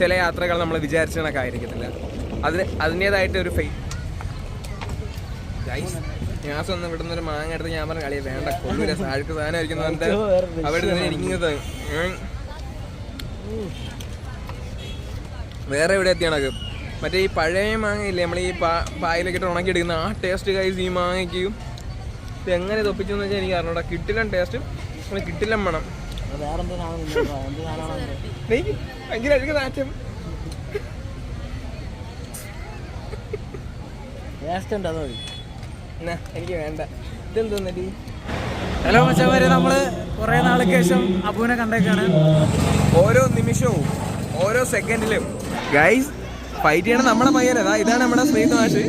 ചില യാത്രകൾ നമ്മൾ വിചാരിച്ച കണക്ക് ആയിരിക്കത്തില്ല. അതിന് അതിന്റെതായിട്ട് ഒരു ഫെയ് ഗൈസ് ഞാൻ സ്വന്തം ഇവിടുന്ന് ഒരു മാങ്ങ എടുത്ത് ഞാൻ പറഞ്ഞ കളിയെ വേണ്ട കൊള്ളൂല സാഴുക്ക് സാധനം ഇരിക്കുന്നതുകൊണ്ട് അവിടെ നിന്ന് ഇരിക്കുന്നത്. വേറെ എവിടെ എത്തിയാണ് മറ്റേ ഈ പഴയ മാങ്ങ ഇല്ലേ നമ്മൾ ഈ പായലൊക്കെ ഇട്ട് ഉണക്കി എടുക്കുന്ന ആ ടേസ്റ്റ് കൈസ് ഈ മാങ്ങയ്ക്ക്. ഇത് എങ്ങനെ തൊപ്പിച്ചെന്ന് വെച്ചാൽ എനിക്ക് അറിഞ്ഞൂടാ. കിട്ടില്ല ടേസ്റ്റ് കിട്ടില്ല മണം. വേറെന്തോ ഭയങ്കര അഴുക നാറ്റം. ടേസ്റ്റ് ഉണ്ട് മതി എന്നാ എനിക്ക് വേണ്ട. ഇതെന്തോന്നടി ഹലോ മച്ചാമാരെ നമ്മൾ കുറെ നാൾക്ക് ശേഷം അബുവിനെ കണ്ടേക്കാണ്. ഓരോ നിമിഷവും ഓരോ സെക്കൻഡിലും ഗൈസ് ഫൈറ്റ് ചെയ്യണം നമ്മുടെ പയ്യനതാ ഇതാണ് നമ്മുടെ സ്നേഹിത മാഷ്.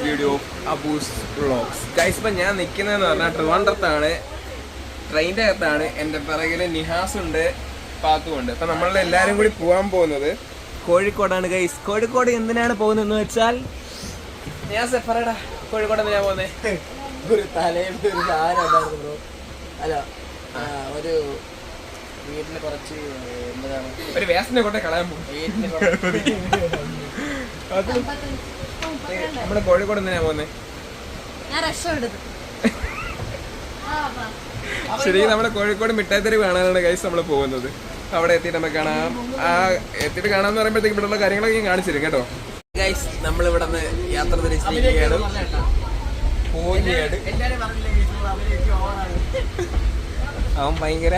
വീഡിയോ അബൂസ് വ്ളോഗ്സ് ഗൈസ് ഇപ്പം ഞാൻ നിൽക്കുന്നതെന്ന് പറഞ്ഞാൽ ട്രിവാൻഡ്രത്താണ്. ട്രെയിനിന്റെ അകത്താണ്. എന്റെ പിറകിൽ നിഹാസ് ഉണ്ട് പാത്തും ഉണ്ട്. അപ്പം നമ്മളുടെ എല്ലാവരും കൂടി പോകാൻ പോകുന്നത് കോഴിക്കോടാണ് ഗൈസ് കോഴിക്കോട് എന്തിനാണ് പോകുന്നതെന്ന് വെച്ചാൽ നിഹാസ് സെഫറടാ കോഴിക്കോട് ഞാൻ പോകുന്നത് ഒരു തലയിൽ ഒരു ബ്രോ അല്ല ഒരു വീട്ടിൽ കുറച്ച് എന്താണ്? ഒരു വേസ്റ്റിനെ കൊണ്ട് കളയാൻ പോകും വീട്ടിൽ കുറച്ച് നമ്മുടെ കോഴിക്കോട് എന്തിനാ പോകുന്നത് ശരിക്കും നമ്മുടെ കോഴിക്കോട് മിഠായിത്തെരി കാണാനാണ് ഗൈസ് നമ്മൾ പോകുന്നത്. അവിടെ എത്തിയിട്ട് നമുക്ക് കാണാം. ആ എത്തിയിട്ട് കാണാന്ന് പറയുമ്പോഴത്തേക്ക് ഇവിടെയുള്ള കാര്യങ്ങളൊക്കെ ഞാൻ കാണിച്ചു തരും കേട്ടോ. ഗൈസ് നമ്മൾ ഇവിടെ നിന്ന് യാത്ര തിരിച്ചിരിക്കുകയാണ്. അവൻ ഭയങ്കര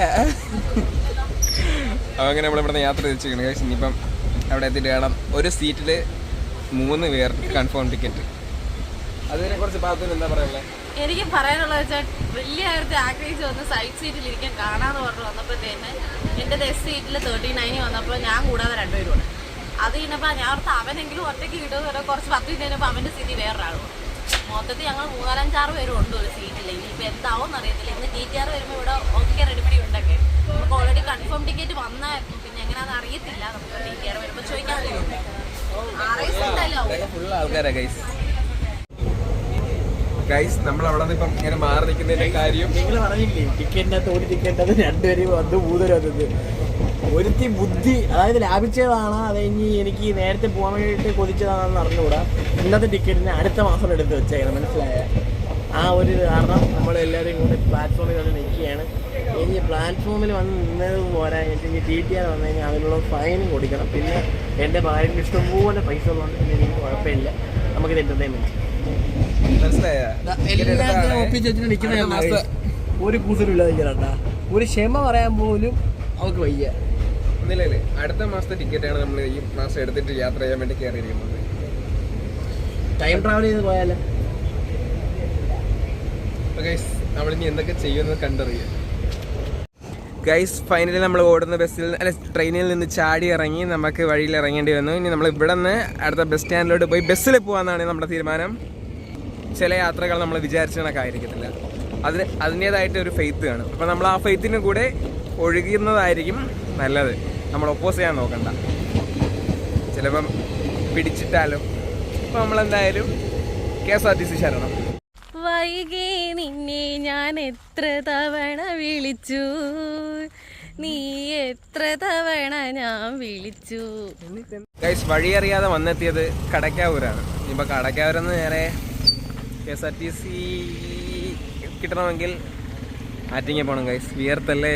അവൻ അങ്ങനെ നമ്മളിവിടെ യാത്ര തിരിച്ചിരിക്കുന്നു. ഗൈസ് ഇനിയിപ്പം അവിടെ എത്തിയിട്ട് കാണാം. ഒരു സീറ്റിൽ മൂന്ന് പേർ കൺഫേം ടിക്കറ്റ് അതിനെ കുറിച്ച് പാത്തിന് എന്താ പറയാനുള്ളത് എനിക്ക് പറയാനുള്ളത് വെച്ചാൽ വലിയ കാര്യത്തിൽ ആഗ്രഹിച്ച് വന്ന് സൈഡ് സീറ്റിൽ ഇരിക്കാൻ കാണാന്ന് പറഞ്ഞു വന്നപ്പോഴത്തേന് എന്റെ ഡെസ് സീറ്റിൽ തേർട്ടി നയനി വന്നപ്പോൾ ഞാൻ കൂടാതെ രണ്ടുപേരും അത് കഴിഞ്ഞപ്പോൾ ഞാൻ ഓർത്ത് അവനെങ്കിലും ഒറ്റയ്ക്ക് പറഞ്ഞാൽ കുറച്ച് പത്ത് മിനിറ്റ് കഴിഞ്ഞപ്പോൾ അവന്റെ സീറ്റിൽ വേറൊരാളും മൊത്തത്തിൽ ഞങ്ങൾ മൂന്നാലഞ്ചാറ് പേരും ഉണ്ട് ഒരു സീറ്റിൽ ഇനിയിപ്പോൾ എന്താവും അറിയത്തില്ല. ഇന്ന് ടി ടി ആർ വരുമ്പോൾ ഇവിടെ ഒക്കെ റെഡിമെഡി ഉണ്ടൊക്കെ. നമുക്ക് ഓൾറെഡി കൺഫേം ടിക്കറ്റ് വന്നായിരുന്നു പിന്നെ എങ്ങനെയാണെന്ന് അറിയത്തില്ല. നമുക്ക് ടി ടി ആർ വരുമ്പോൾ ചോദിക്കാൻ ഉണ്ടല്ലോ ഫുൾ ആൾക്കാരാ ഗൈസ് ഗൈസ് നമ്മൾ അവിടെ നിന്ന് ഇപ്പം ഇങ്ങനെ മാറി നിൽക്കുന്നതിന്റെ കാര്യം നിങ്ങൾ പറഞ്ഞില്ലേ ടിക്കറ്റിനകത്ത് ഒരു ടിക്കറ്റ് അത് രണ്ടുപേരും വന്ന് മൂന്നര വന്നത്. ഒരുത്തി ബുദ്ധി അതായത് ലാഭിച്ചതാണ് അത് ഇനി എനിക്ക് നേരത്തെ പോകാൻ വേണ്ടിയിട്ട് കൊതിച്ചതാണെന്ന് അറിഞ്ഞുകൂടാ. ഇന്നത്തെ ടിക്കറ്റിന് അടുത്ത മാസം എടുത്ത് വെച്ചേക്കണം മനസ്സിലായ? ആ ഒരു കാരണം നമ്മൾ എല്ലാവരും കൂടെ പ്ലാറ്റ്ഫോമിൽ വന്ന് നിൽക്കുകയാണ്. ഇനി പ്ലാറ്റ്ഫോമിൽ വന്ന് നിന്നത് പോരാ. എനിക്ക് ടി ടി ആർ വന്നു കഴിഞ്ഞാൽ അതിനുള്ള ഫൈനും കൊടുക്കണം. പിന്നെ എന്റെ ഭാര്യയ്ക്ക് ഇഷ്ടംപോലെ പൈസ ഉള്ളതുകൊണ്ട് പിന്നെ എനിക്ക് കുഴപ്പമില്ല. നമുക്കിത് എന്റർടൈൻമെന്റ് മനസ്സിലായ? എല്ലാത്തിനും ഒപ്പിച്ച് വെച്ചിട്ട് നിൽക്കുന്ന ഒരു കൂസലും ഇല്ലാതെ ഒരു ക്ഷമ പറയാൻ പോലും അവൾക്ക് വയ്യ. ഒന്നില്ലേ അടുത്ത മാസത്തെ ആണ് നമ്മൾ ഈ മാസം എടുത്തിട്ട് യാത്ര ചെയ്യാൻ വേണ്ടി കയറിയിരിക്കുന്നത് ടൈം ട്രാവൽ ചെയ്ത് പോയാലോ? നമ്മളിനി എന്തൊക്കെ ചെയ്യുമെന്ന് കണ്ടറിയാം. ഗൈസ് ഫൈനലി നമ്മൾ ഓടുന്ന ബസ്സിൽ അല്ല ട്രെയിനിൽ നിന്ന് ചാടി ഇറങ്ങി നമുക്ക് വഴിയിൽ ഇറങ്ങേണ്ടി വന്നു. ഇനി നമ്മൾ ഇവിടെ നിന്ന് അടുത്ത ബസ് സ്റ്റാൻഡിലോട്ട് പോയി ബസ്സിൽ പോകാമെന്നാണ് നമ്മുടെ തീരുമാനം. ചില യാത്രകൾ നമ്മൾ വിചാരിച്ച കണക്ക് ആയിരിക്കത്തില്ല അതിന് അതിന്റേതായിട്ട് ഒരു ഫെയ്ത്ത് കാണും. അപ്പോൾ നമ്മൾ ആ ഫെയ്ത്തിന് കൂടെ ഒഴുകുന്നതായിരിക്കും നല്ലത്. നമ്മൾ ഒപ്പോസ് ചെയ്യാൻ നോക്കണ്ട. ചിലപ്പം പിടിച്ചിട്ടാലും. അപ്പോൾ നമ്മളെന്തായാലും K S R T C ശരണം വൈകി നിന്നെ ഞാൻ എത്ര തവണ വിളിച്ചു? നീ എത്ര തവണ ഞാൻ വിളിച്ചു? ഗൈസ് വഴിയറിയാതെ വന്നെത്തിയത് കടക്കാവൂരാണ്. ഇനിയിപ്പോൾ കടക്കാവൂരെന്ന് നേരെ K S R T C കിട്ടണമെങ്കിൽ ആറ്റിങ്ങൽ പോകണം ഗൈസ് വിയർത്തല്ലേ?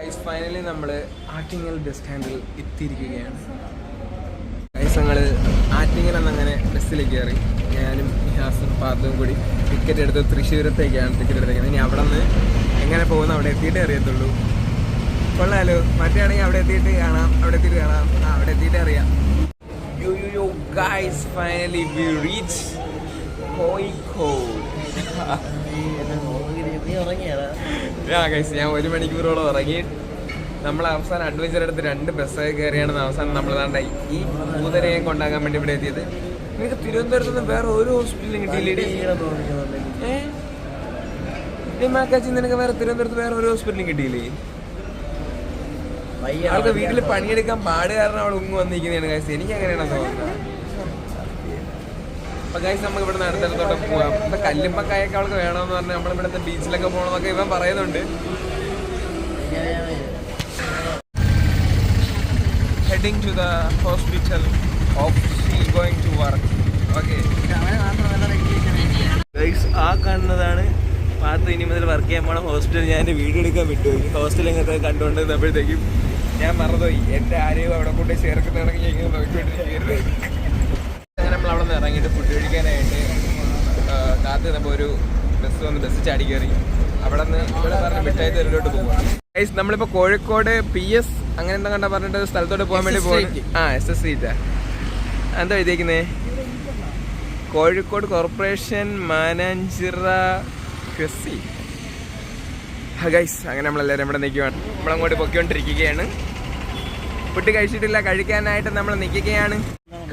ഗൈസ് ഫൈനലി നമ്മൾ ആറ്റിങ്ങൽ ബസ് സ്റ്റാൻഡിൽ എത്തിയിരിക്കുകയാണ്. ഞങ്ങൾ ആറ്റിങ്ങൽ എന്നങ്ങനെ ബസ്സിൽ കയറി. ഞാനും ഹാസും പാർത്തും കൂടി ടിക്കറ്റ് എടുത്ത് തൃശ്ശൂരത്തേക്കാണ് ടിക്കറ്റ് എടുത്തേക്കുന്നത്. ഇനി അവിടെ നിന്ന് എങ്ങനെ പോകുന്ന അവിടെ എത്തിയിട്ടേ അറിയത്തുള്ളൂ. കൊള്ളാലോ. മറ്റാണെങ്കിൽ അവിടെ എത്തിയിട്ട് കാണാം. അവിടെ എത്തിയിട്ട് കാണാം. അവിടെ എത്തിയിട്ട് അറിയാം. Yo yo you guys finally we reach Kozhikode. ഞാൻ ഒരു മണിക്കൂറോളം ഇറങ്ങി നമ്മൾ അവസാനം അഡ്വഞ്ചർ എടുത്ത് രണ്ട് ബസ്സൊക്കെ കയറിയാണ് അവസാനം നമ്മൾ ദാണ്ട ഈ ഭൂതനയെ കൊണ്ടാകാൻ വേണ്ടി ഇവിടെ എത്തിയത്. എനിക്ക് തിരുവനന്തപുരത്ത് നിന്ന് വേറെ ഒരു ഹോസ്പിറ്റലും കിട്ടിയില്ലേ. മാക്കാച്ചി നിനക്ക് വേറെ തിരുവനന്തപുരത്ത് വേറെ ഒരു ഹോസ്പിറ്റലും കിട്ടിയില്ലേ? ആൾക്ക് വീട്ടിൽ പണിയെടുക്കാൻ പാട് കാരണം അവൾ ഉങ്ങ് വന്നിരിക്കുന്നതാണ് കാശ് എനിക്ക് അങ്ങനെയാണ് തോന്നുന്നത് അപ്പൊ നമുക്ക് ഇവിടെ നിന്ന് അടുത്തടുത്തോട്ട് പോവാം. ഇപ്പൊ കല്ലുമ്പക്കായൊക്കെ അവൾക്ക് വേണമെന്ന് പറഞ്ഞാൽ നമ്മളിവിടുത്തെ ബീച്ചിലൊക്കെ പോകണമെന്നൊക്കെ ഇവൻ പറയുന്നുണ്ട്. Heading to the hospital of she going to work okay guys ആ കാണുന്നതാണ് പാത്ത് ഇനി മുതൽ വർക്ക് ചെയ്യാൻ പോണ ഹോസ്റ്റൽ ഞാൻ എന്റെ വീഡിയോ എടുക്കാൻ വിട്ടുപോയി ഹോസ്റ്റൽ എങ്ങനത്തെ കണ്ടുകൊണ്ടിരുന്നപ്പോഴത്തേക്കും ഞാൻ മറന്നുപോയി. എന്റെ ആരെയും അവിടെ കൊണ്ട് ചേർക്കുന്നതാണെങ്കിൽ ഞാൻ ഇങ്ങനെ നോക്കിക്കൊണ്ടിരിക്കുകയായിരുന്നു. അങ്ങനെ നമ്മൾ അവിടെ നിന്ന് ഇറങ്ങിയിട്ട് ഫുഡ് കഴിക്കാനായിട്ട് കാത്ത് നിന്നപ്പോൾ ഒരു ബസ് വന്ന് ബസ് ചാടി കയറി. അവിടെ നിന്ന് ഇവിടെ പറഞ്ഞ മിഠായി തെരുവിലോട്ട് പോകും ഗൈസ് നമ്മളിപ്പോ കോഴിക്കോട് പി എസ് അങ്ങനെ എന്താ കണ്ടാ പറഞ്ഞിട്ട് സ്ഥലത്തോട്ട് പോകാൻ വേണ്ടി പോകും ആ എസ് എസ് സീറ്റാ എന്താ എഴുതിയേക്കുന്നേ? കോഴിക്കോട് കോർപ്പറേഷൻ മാനാഞ്ചിറ ക്രിസി. ഗൈസ് അങ്ങനെ നമ്മളെല്ലാവരും ഇവിടെ നിൽക്കുകയാണ് നമ്മളങ്ങോട്ട് പൊക്കിക്കൊണ്ടിരിക്കുകയാണ് ഫുഡ് കഴിച്ചിട്ടില്ല കഴിക്കാനായിട്ട് നമ്മൾ നിൽക്കുകയാണ്.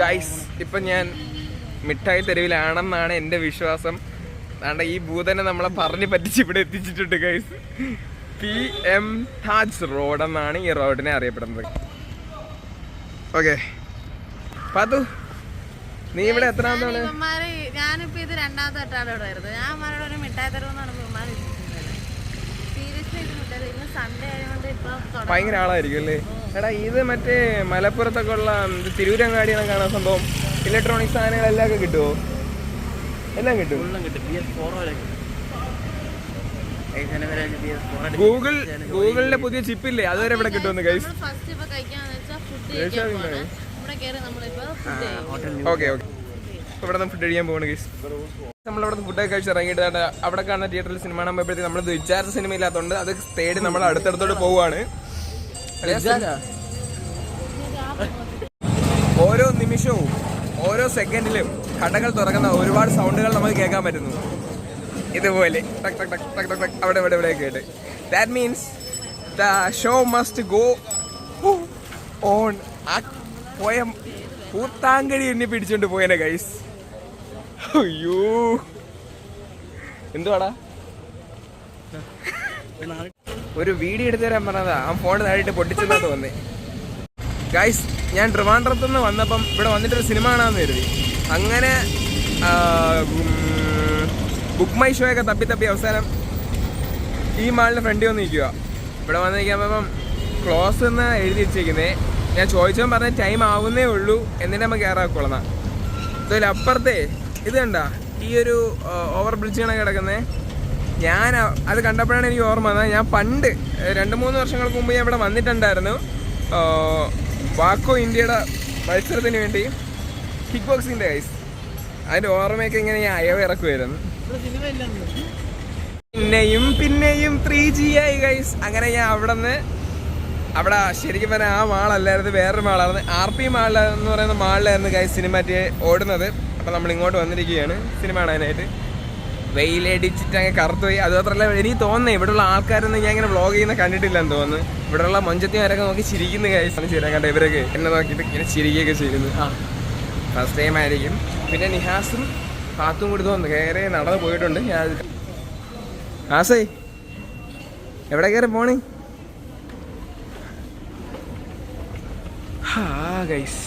ഗൈസ് ഇപ്പം ഞാൻ മിഠായി തെരുവിലാണെന്നാണ് എന്റെ വിശ്വാസം. അതാണ്ട് ഈ ഭൂതനെ നമ്മളെ പറഞ്ഞ് പറ്റിച്ച് ഇവിടെ എത്തിച്ചിട്ടുണ്ട് guys P M Haj road എന്നാണ് ഈ റോഡിനെ അറിയപ്പെടുന്നത്. ഓക്കെ. പാത്തു നീ ഇവിടെ എത്രാമതാണ് ഇവന്മാര് ഞാനിപ്പോ ഇത് രണ്ടാമത്തെ ഇവിടെ വരുന്നത്. ഞാൻ അമ്മമാരോട് ഒരു മിഠായി തരുമെന്നാണ്. ഭയങ്കര ആളായിരിക്കും അല്ലേ? എടാ ഇത് മറ്റേ മലപ്പുറത്തൊക്കെ ഉള്ള തിരൂരങ്ങാടിയാണ് കാണാൻ സംഭവം. ഇലക്ട്രോണിക് സാധനങ്ങളെല്ലാം ഒക്കെ കിട്ടുമോ എല്ലാം കിട്ടും ഫുള്ളും കിട്ടും പി എസ് ഫോർ വരെ കിട്ടും പി എസ് ഫോർ ഗൂഗിൾ ഗൂഗിളിന്റെ പുതിയ ചിപ്പില്ലേ? അതുവരെ ഇവിടെ കിട്ടുമെന്ന് ഗൈസ്. പോവാണ്. ഓക്കെ ഓക്കെ ഇവിടെ നിന്ന് ഫുഡ് കഴിക്കാൻ പോകണം ഗൈസ് നമ്മളവിടെ ഫുഡൊക്കെ കഴിച്ച് ഇറങ്ങിയിട്ട് അവിടെ കാണുന്ന തിയേറ്ററിൽ സിനിമ കാണാൻ പോയപ്പോഴത്തേക്ക് നമ്മൾ വിചാരിച്ച സിനിമ ഇല്ലാത്തതുകൊണ്ട് അത് തേടി നമ്മൾ അടുത്തടുത്തോട്ട് പോവുകയാണ് ഓരോ നിമിഷവും ഓരോ സെക്കൻഡിലും കടകൾ തുറക്കുന്ന ഒരുപാട് സൗണ്ടുകൾ നമുക്ക് കേൾക്കാൻ പറ്റുന്നു. ഇതുപോലെ. ടക് ടക് ടക് ടക് ടക് അവിടെ ഇവിടെ ഇവിടെ കേട്ട് that means the show must go on ആ പോയ പൂത്താങ്കടി എന്നെ പിടിച്ചോണ്ട് പോയനെ ഗൈസ് അയ്യോ. എന്തുവാടാ? ഒരു വീഡിയോ എടുത്തു തരാൻ പറഞ്ഞതാ. ആ ഫോൺ താഴെ പൊട്ടിച്ചെന്നാ തോന്നേ ഗൈസ് ഞാൻ ട്രിവാൻഡ്രത്തുനിന്ന് വന്നപ്പം ഇവിടെ വന്നിട്ടൊരു സിനിമ കാണാമെന്ന് കരുതി. അങ്ങനെ ബുക്ക് മൈ ഷോ ഒക്കെ തപ്പി തപ്പി അവസാനം ഈ മാളിന്റെ ഫ്രണ്ടിൽ വന്ന് നിൽക്കുക. ഇവിടെ വന്ന് നിൽക്കുമ്പം ക്ലോസ് എന്ന് എഴുതി വെച്ചിരിക്കുന്നത് ഞാൻ ചോദിച്ചോ പറഞ്ഞ ടൈം ആവുന്നേ ഉള്ളൂ എന്നിട്ട് നമുക്ക് കയറാക്കൊള്ളാം അതുപോലെ അപ്പുറത്തെ ഇത് കണ്ട? ഈ ഒരു ഓവർ കണക്ക് കിടക്കുന്നത് ഞാൻ അത് കണ്ടപ്പോഴാണ് എനിക്ക് ഓർമ്മ വന്നത്. ഞാൻ പണ്ട് രണ്ട് മൂന്ന് വർഷങ്ങൾക്ക് മുമ്പ് ഞാൻ ഇവിടെ വന്നിട്ടുണ്ടായിരുന്നു. വാക്കോ ഇന്ത്യയുടെ മത്സരത്തിന് വേണ്ടി കിക്ക് ബോക്സിന്റെ കൈസ് അതിന്റെ ഓർമ്മയൊക്കെ ഇങ്ങനെ ഞാൻ അയവ് ഇറക്കുമായിരുന്നു പിന്നെയും പിന്നെയും ത്രീ ജി ആയി ഗൈസ് അങ്ങനെ ഞാൻ അവിടെ നിന്ന് അവിടെ ശരിക്കും പറഞ്ഞാൽ ആ മാളല്ലായിരുന്നു വേറൊരു മാളായിരുന്നു. ആർ പി മാളെന്ന് എന്ന് പറയുന്ന മാളിലായിരുന്നു ഗൈസ് സിനിമാറ്റി ഓടുന്നത്. അപ്പം നമ്മൾ ഇങ്ങോട്ട് വന്നിരിക്കുകയാണ് സിനിമ കാണാനായിട്ട്. വെയിലടിച്ചിട്ട് അങ്ങ് കറുത്തു പോയി അതുപോലെ എനിക്ക് തോന്നുന്നേ ഇവിടെയുള്ള ആൾക്കാരൊന്നും ഞാൻ ഇങ്ങനെ വ്ളോഗ് ചെയ്യുന്ന കണ്ടിട്ടില്ലെന്ന് തോന്നുന്നു. ഇവിടെയുള്ള മൊഞ്ചത്തിമാരൊക്കെ നോക്കി ചിരിക്കുന്നു ഗൈസ് ചെയ്യാൻ കണ്ട ഇവരൊക്കെ? എന്നെ നോക്കിയിട്ട് ഇങ്ങനെ ചിരിക്കുകയൊക്കെ ചെയ്യുന്നു. ആ. ഫസ്റ്റ് ടൈം ആയിരിക്കും. പിന്നെ നിഹാസും പാത്തും കൊടുത്തു കയറി നടന്ന് പോയിട്ടുണ്ട്. ഞാൻ ആസേ എവിടെ കയറി പോണേ? ഹാ ഗൈസ്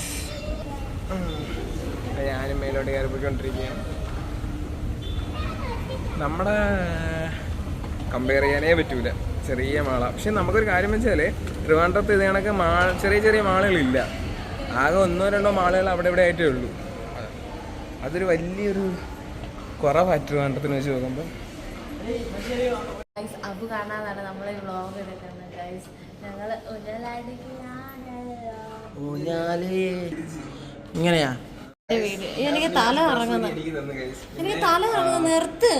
ഞാനും മേലോട്ട് കയറി പോയിക്കൊണ്ടിരിക്കുകയാണ്. നമ്മുടെ കമ്പയർ ചെയ്യാനേ പറ്റൂല. ചെറിയ മാള. പക്ഷെ നമുക്കൊരു കാര്യം വെച്ചാൽ ട്രിവാൻഡ്രത്ത് ഇത് കണക്ക് മാ ചെറിയ ചെറിയ മാളുകളില്ല. ആകെ ഒന്നോ രണ്ടോ മാളുകൾ അവിടെ ഇവിടെ ആയിട്ടേ ഉള്ളൂ. അതൊരു വലിയൊരു കുറവായിട്ട് വേണ്ടതിന് വെച്ച് നോക്കുമ്പോൾ അബ് കാണാതാണ് നമ്മൾ ഈ വ്ളോഗ് എടുക്കുന്നത് ഗൈസ് ഞങ്ങൾ ഊഞ്ഞാലേ. ഇങ്ങനെയാ? എനിക്ക് തല ഇറങ്ങുന്നു എനിക്ക് തല ഇറങ്ങുന്നു നിർത്ത്.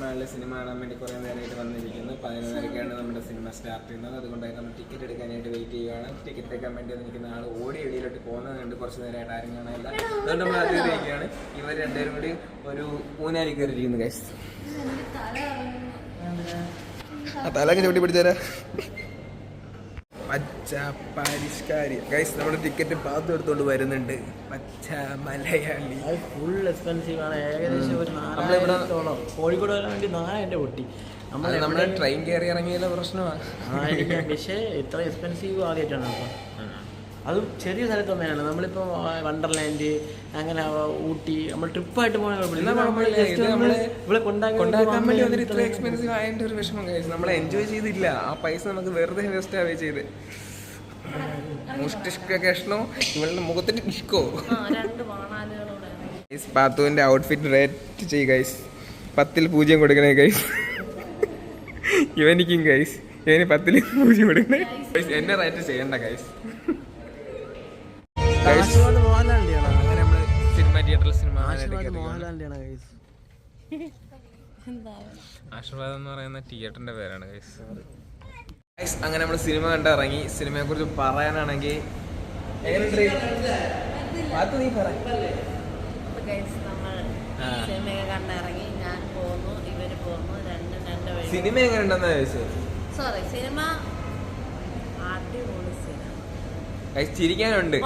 മാളിലെ സിനിമ കാണാൻ വേണ്ടി കുറേ നേരമായിട്ട് വന്നിരിക്കുന്നു. പതിനൊന്നരക്കാണ് നമ്മുടെ സിനിമ സ്റ്റാർട്ട് ചെയ്യുന്നത്. അതുകൊണ്ടായി നമ്മൾ ടിക്കറ്റ് എടുക്കാനായിട്ട് വെയിറ്റ് ചെയ്യുകയാണ് ടിക്കറ്റ് എടുക്കാൻ വേണ്ടി നിൽക്കുന്ന ആൾ ഓടി എളിയിലോട്ട് പോകുന്നതുകൊണ്ട് കുറച്ച് നേരമായിട്ട് ആരും കാണാനില്ല. അതുകൊണ്ട് നമ്മൾ അത് ഇരിക്കുകയാണ് ഇവർ രണ്ടുപേരും കൂടി ഒരു ഊനാലി കയറിയിരിക്കുന്നു ഗൈസ് ആ അങ്ങനെ ചവിട്ടി പിടിച്ചേരാ പച്ച പരിഷ്കാരി ഗൈസ് നമ്മുടെ ടിക്കറ്റ് പാത്തു എടുത്തോണ്ട് വരുന്നുണ്ട്. പച്ച മലയാളി ഫുൾ എക്സ്പെൻസീവ് ആണ്. ഏകദേശം ഒരു നമ്മളിവിടെ- കോഴിക്കോട് വരാൻ വേണ്ടി നാലായിരം പൊട്ടി. നമ്മൾ നമ്മുടെ ട്രെയിൻ കയറി ഇറങ്ങിയതിലെ പ്രശ്നമാണ് പക്ഷേ ഇത്ര എക്സ്പെൻസീവ് ആദ്യമായിട്ടാണ് അപ്പം അതും ചെറിയ സ്ഥലത്തൊന്നെയാണ് നമ്മളിപ്പോ വണ്ടർലാൻഡ് അങ്ങനെ ഊട്ടി നമ്മൾ ട്രിപ്പായിട്ട് ഇത്ര എക്സ്പെൻസീവ് ആയതിന്റെ ഒരു വിഷമം കഴിച്ചു നമ്മൾ എൻജോയ് ചെയ്തില്ല. ആ പൈസ നമുക്ക് വെറുതെ വേസ്റ്റ് ആവേ ചെയ്ത്. മുഷ്ടിഷ്ക കഷ്ണോ ഇവളുടെ മുഖത്തിന് ഇഷ്കോ? പാത്തുവിന്റെ ഔട്ട്ഫിറ്റ് റേറ്റ് ചെയ്യ ഗൈസ് പത്തിൽ പൂജ്യം കൊടുക്കണേ ഗൈസ് ഇവനിക്കും ഗൈസ് ഇവന് പത്തിൽ പൂജ്യം കൊടുക്കണേ. എന്നെ റേറ്റ് ചെയ്യണ്ട ഗൈസ് സിനിമ തിയേറ്ററിൽ സിനിമ ആശീർവാദ് എന്ന് പറയുന്ന തിയേറ്ററിന്റെ പേരാണ് ഗൈസ് അങ്ങനെ നമ്മൾ സിനിമ കണ്ടിറങ്ങി. സിനിമയെ കുറിച്ച് പറയാനാണെങ്കിൽ സിനിമ എങ്ങനെ ഉണ്ടെന്നാ ചോദിച്ചത്? സോറി സിനിമ അടിപൊളി. ചിരിക്കാനുണ്ട്.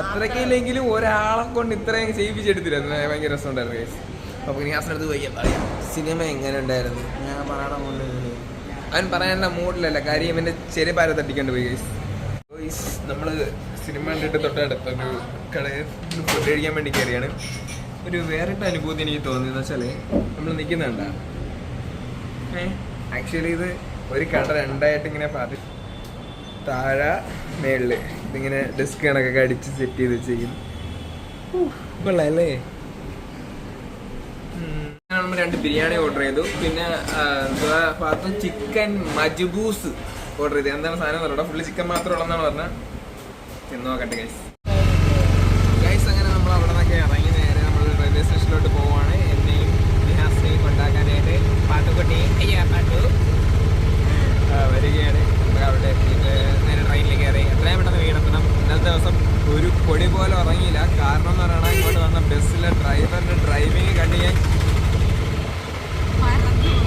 അത്രക്കില്ലെങ്കിലും അത്രയ്ക്കില്ലെങ്കിലും ഒരാളെ കൊണ്ട് ഇത്രയും ചെയ്യിപ്പിച്ചെടുത്തില്ല? ഭയങ്കര രസമുണ്ടായിരുന്നു ഗൈസ് അപ്പൊ അടുത്ത് പോയി പറയാം. സിനിമ എങ്ങനെ ഉണ്ടായിരുന്നു? ഞാൻ കൊണ്ട് അവൻ പറയാനുള്ള മൂഡിലല്ല കാര്യം എന്റെ ചെറിയ തട്ടിക്കൊണ്ട് പോയി ഗൈസ് ഗൈസ് നമ്മൾ സിനിമ കണ്ടിട്ട് തൊട്ടടുത്ത ഒരു കടയിൽ ഫുഡ് കഴിക്കാൻ വേണ്ടി കയറിയാണ് ഒരു വേറിട്ട അനുഭൂതി എനിക്ക് തോന്നിയെന്ന് വെച്ചാൽ നമ്മൾ നിൽക്കുന്നുണ്ട ആക്ച്വലി ഇത് ഒരു കട രണ്ടായിട്ട് ഇങ്ങനെ പാതി താഴെ മേളിൽ. ഇതിങ്ങനെ ഡെസ്ക് കണക്കൊക്കെ അടിച്ച് സെറ്റ് ചെയ്ത് വെച്ചിരിക്കുന്നു കൊള്ളാല്ലേ? നമ്മൾ രണ്ട് ബിരിയാണി ഓർഡർ ചെയ്തു. പിന്നെ ഭാഗത്ത് ചിക്കൻ മജ്ബൂസ് ഓർഡർ ചെയ്തു. എന്താണ് സാധനം പറഞ്ഞോ ഫുള്ള് ചിക്കൻ മാത്രം ഉള്ളതെന്നാണ് പറഞ്ഞത്. ചെന്ന് നോക്കട്ടെ ഗൈസ് ഗൈസ് അങ്ങനെ നമ്മൾ അവിടെ നിന്നൊക്കെ ഇറങ്ങി നേരെ നമ്മൾ റെയിൽവേ സ്റ്റേഷനിലോട്ട് പോവുകയാണ് എന്നെയും നിഹാസിനെയും കൊണ്ടാക്കാനായിട്ട്. പാട്ടുപൊട്ടി അയ്യാ പാട്ടു ആ, വരികയാണ് നമുക്ക് അവിടെ എത്തിയിട്ട് നേരെ ട്രെയിനിൽ കയറി എത്രയും പെട്ടെന്ന് വീടെത്തണം ഇന്നത്തെ ദിവസം ഒരു പൊടി പോലും ഉറങ്ങിയില്ല കാരണം എന്ന് പറയുന്നത് ഇങ്ങോട്ട് വന്ന ബസ്സിലെ ഡ്രൈവറിന്റെ ഡ്രൈവിങ് കണ്ട് ഞാൻ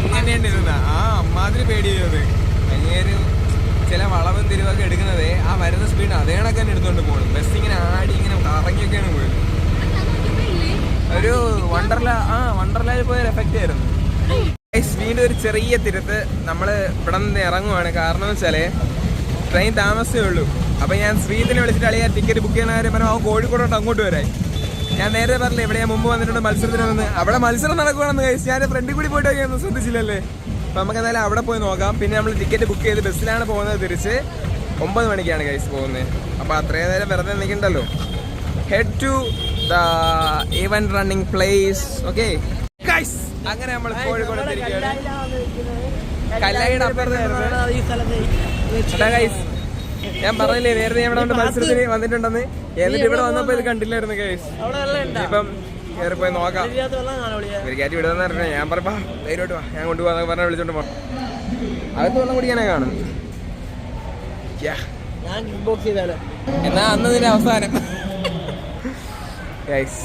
ഇങ്ങനെയാണ് ഇരുന്ന ആ അമ്മാതിരി പേടി ചെയ്തത് അങ്ങേര് ചില വളവും തിരിവൊക്കെ എടുക്കുന്നത് ആ വരുന്ന സ്പീഡ് അതേ കണക്ക് തന്നെ എടുത്തോണ്ട് പോകണം ബസ് ഇങ്ങനെ ആടി ഇങ്ങനെ കറങ്ങിയൊക്കെയാണ് പോയത് ഒരു വണ്ടർല ആ വണ്ടർലയിൽ പോയ എഫക്റ്റ് ആയിരുന്നു Guys, വീണ്ടും തിരുത്ത് നമ്മൾ ഇവിടെ നിന്ന് ഇറങ്ങുവാണ്. കാരണം വെച്ചാൽ ട്രെയിൻ താമസമേ ഉള്ളൂ. അപ്പൊ ഞാൻ ശ്രീതിനെ വിളിച്ചിട്ട് അളിയാ ടിക്കറ്റ് ബുക്ക് ചെയ്യുന്ന കാര്യം പറഞ്ഞു അവൻ കോഴിക്കോടോട്ട് അങ്ങോട്ട് വരായി ഞാൻ നേരെ പറഞ്ഞില്ല ഇവിടെ ഞാൻ മുമ്പ് വന്നിട്ടുണ്ട് മത്സരത്തിന് വന്ന്. അവിടെ മത്സരം നടക്കുവാണെന്ന് കഴിച്ച് ഞാൻ ഫ്രണ്ടിൽ കൂടി പോയിട്ട് ഒന്നും ശ്രദ്ധിച്ചില്ലല്ലേ? അപ്പൊ നമുക്ക് എന്തായാലും അവിടെ പോയി നോക്കാം. പിന്നെ നമ്മൾ ടിക്കറ്റ് ബുക്ക് ചെയ്ത് ബസ്സിലാണ് പോകുന്നത് തിരിച്ച് ഒമ്പത് മണിക്കാണ് കൈസ് പോകുന്നത്. അപ്പോൾ അത്രയും നേരം വെറുതെ നിൽക്കണ്ടല്ലോ. Head to the even running place okay അങ്ങനെ നമ്മൾ കോഴിക്കോട് ഞാൻ പറഞ്ഞില്ലേ നേരത്തെ ഞാൻ ഇവിടെ വന്ന് മത്സരത്തിന് വന്നിട്ടുണ്ടെന്ന്. എന്നിട്ട് ഇവിടെ വന്നപ്പോ ഇത് കണ്ടില്ലായിരുന്നു കേസ് ഇപ്പം കേറി പോയി നോക്കാം. ഇവരിക്കാറ്റ് വിടുന്ന പറഞ്ഞ ഞാൻ പറഞ്ഞ ധൈര്യമായിട്ട് വാ ഞാൻ കൊണ്ടുപോകാന്നൊക്കെ പറഞ്ഞ വിളിച്ചോണ്ട് പോണം അകത്ത് വെള്ളം കുടിക്കാനേ കാണും. എന്നാ അന്ന് നിന്റെ അവസാനം. ഗൈസ്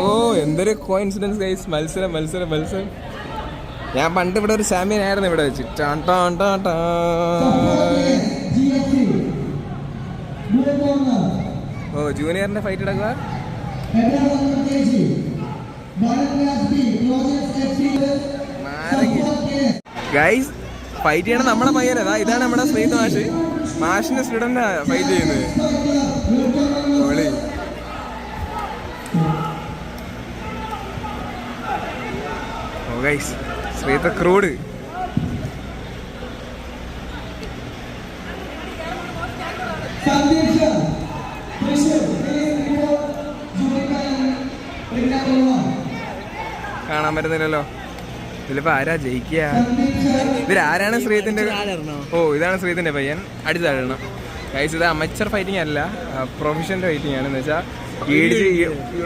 ഓ എന്തൊരു കോയിൻസിഡൻസ് ഗൈസ് മത്സരം മത്സരം മത്സരം. ഞാൻ പണ്ട് ഇവിടെ ഒരു ചാമ്പ്യൻ ആയിരുന്നു ഇവിടെ വെച്ച്. ഓ ജൂനിയറിന്റെ ഫൈറ്റ് എടുക്കുക ഗൈസ് ഫൈറ്റ് ചെയ്യണ നമ്മളെ പയ്യനതാ ഇതാണ് നമ്മുടെ സ്നേഹിത മാഷ്. മാഷിന്റെ സ്റ്റുഡന്റ് ഫൈറ്റ് ചെയ്യുന്നത്. ഗൈസ് ശ്രീത ക്രൂഡ്. കാണാൻ പറ്റുന്നില്ലല്ലോ. ഇതിലിപ്പോ ആരാ ജയിക്കുക? ഇവരാരാണ് ശ്രീത്തിന്റെ ഓ ഇതാണ് ശ്രീതിന്റെ പയ്യൻ. അടി താഴണം ഗൈസ് ഇത് അമച്ചർ ഫൈറ്റിംഗ് അല്ല. പ്രൊഫഷണൽ ഫൈറ്റിംഗ് ആണ്. എന്ന് വെച്ചാൽ ഇടിച്ച്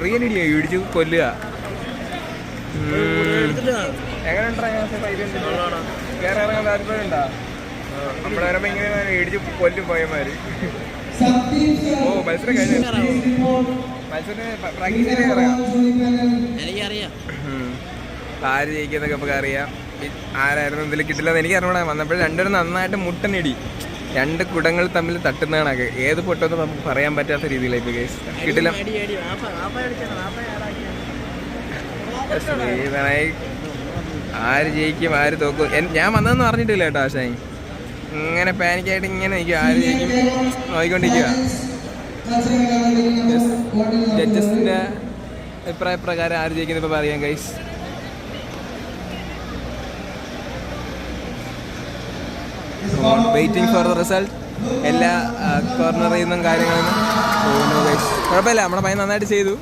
റിയൽ ഇടിയോ. ഇടിച്ച് കൊല്ലുക. എനിക്കറിയാം. ആര് ജയിക്കുന്നൊക്കെ നമുക്ക് അറിയാം. ആരായിരുന്നു ഇതിൽ കിട്ടില്ലെന്ന് എനിക്ക് അറിഞ്ഞൂടാ. വന്നപ്പോൾ രണ്ടുപേരും നന്നായിട്ട് മുട്ടനിടി രണ്ട് കുടങ്ങൾ തമ്മിൽ തട്ടുന്നതാണൊക്കെ ഏത് പൊട്ടെന്ന് നമുക്ക് പറയാൻ പറ്റാത്ത രീതിയിലായി കിട്ടില്ല. ആര് ജയിക്കും ആര് തോക്കും. ഞാൻ വന്നതെന്ന് പറഞ്ഞിട്ടില്ല കേട്ടോ ആശായി ഇങ്ങനെ പാനിക്കായിട്ട് ഇങ്ങനെ നിൽക്കുക ആര് ജയിക്കും നോക്കിക്കൊണ്ടിരിക്കുക. ജഡ്ജസിന്റെ അഭിപ്രായ പ്രകാരം ആര് ജയിക്കുന്ന ഇപ്പൊ പറയാം guys waiting for the result എല്ലാ കോർണറിൽ നിന്നും കാര്യങ്ങളിൽ നിന്നും കുഴപ്പമില്ല നമ്മുടെ പയ്യൻ നന്നായിട്ട് ചെയ്തു.